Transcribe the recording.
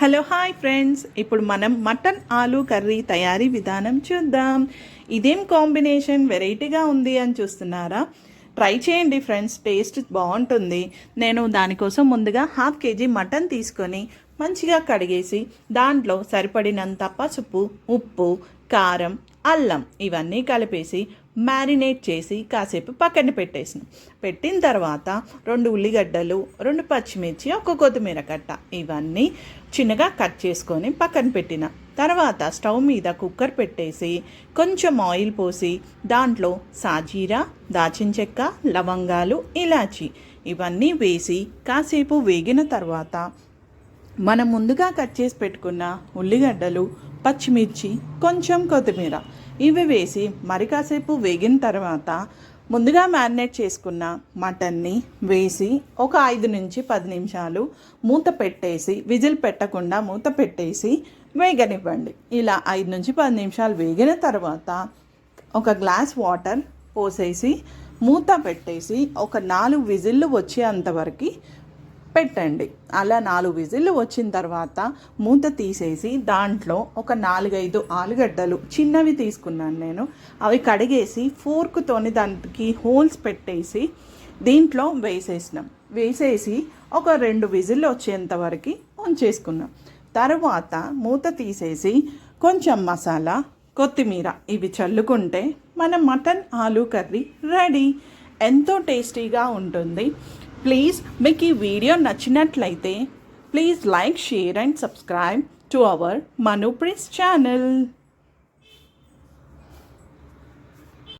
Hello hi friends. ఇప్పుడు మనం mutton ఆలు కర్రీ తయారీ విధానం చూద్దాం. ఇదేం కాంబినేషన్ వెరైటీగా ఉంది అని చూస్తున్నారా? ట్రై చేయండి ఫ్రెండ్స్ టేస్ట్ బాగుంటుంది. నేను దానికోసం ముందుగా హాఫ్ కేజీ మటన్ తీసుకొని మంచిగా కడిగేసి దాంట్లో సరిపడినంత పసుపు ఉప్పు కారం అల్లం ఇవన్నీ కలిపేసి మ్యారినేట్ చేసి కాసేపు పక్కన పెట్టేసిన. పెట్టిన తర్వాత రెండు ఉల్లిగడ్డలు రెండు పచ్చిమిర్చి ఒక కొత్తిమీర కట్ట ఇవన్నీ చిన్నగా కట్ చేసుకొని పక్కన పెట్టిన. తర్వాత స్టవ్ మీద కుక్కర్ పెట్టేసి కొంచెం ఆయిల్ పోసి దాంట్లో సాజీరా దాచిన చెక్క లవంగాలు ఇలాచి ఇవన్నీ వేసి కాసేపు వేగిన తర్వాత మనం ముందుగా కట్ చేసి పెట్టుకున్న ఉల్లిగడ్డలు పచ్చిమిర్చి కొంచెం కొత్తిమీర. ఇవి వేసి మరి కాసేపు వేగిన తర్వాత ముందుగా మ్యారినేట్ చేసుకున్న మటన్ని వేసి ఒక ఐదు నుంచి పది నిమిషాలు మూత పెట్టేసి విజిల్ పెట్టకుండా మూత పెట్టేసి వేగనివ్వండి. ఇలా ఐదు నుంచి పది నిమిషాలు వేగిన తర్వాత ఒక గ్లాస్ వాటర్ పోసేసి మూత పెట్టేసి ఒక నాలుగు విజిల్లు వచ్చేంతవరకు పెట్టండి. అలా నాలుగు విజిల్లు వచ్చిన తర్వాత మూత తీసేసి దాంట్లో ఒక నాలుగైదు ఆలుగడ్డలు చిన్నవి తీసుకున్నాను నేను. అవి కడిగేసి ఫోర్క్తోని దానికి హోల్స్ పెట్టేసి దీంట్లో వేసేసినాం. వేసేసి ఒక రెండు విజిల్లు వచ్చేంత వరకు ఉంచేసుకున్నాం తర్వాత మూత తీసేసి కొంచెం మసాలా కొత్తిమీర ఇవి చల్లుకుంటే మన మటన్ ఆలూ కర్రీ రెడీ. ఎంతో టేస్టీగా ఉంటుంది. ప్లీజ్ మీకు ఈ వీడియో నచ్చినట్లయితే please like share and subscribe to our Manu channel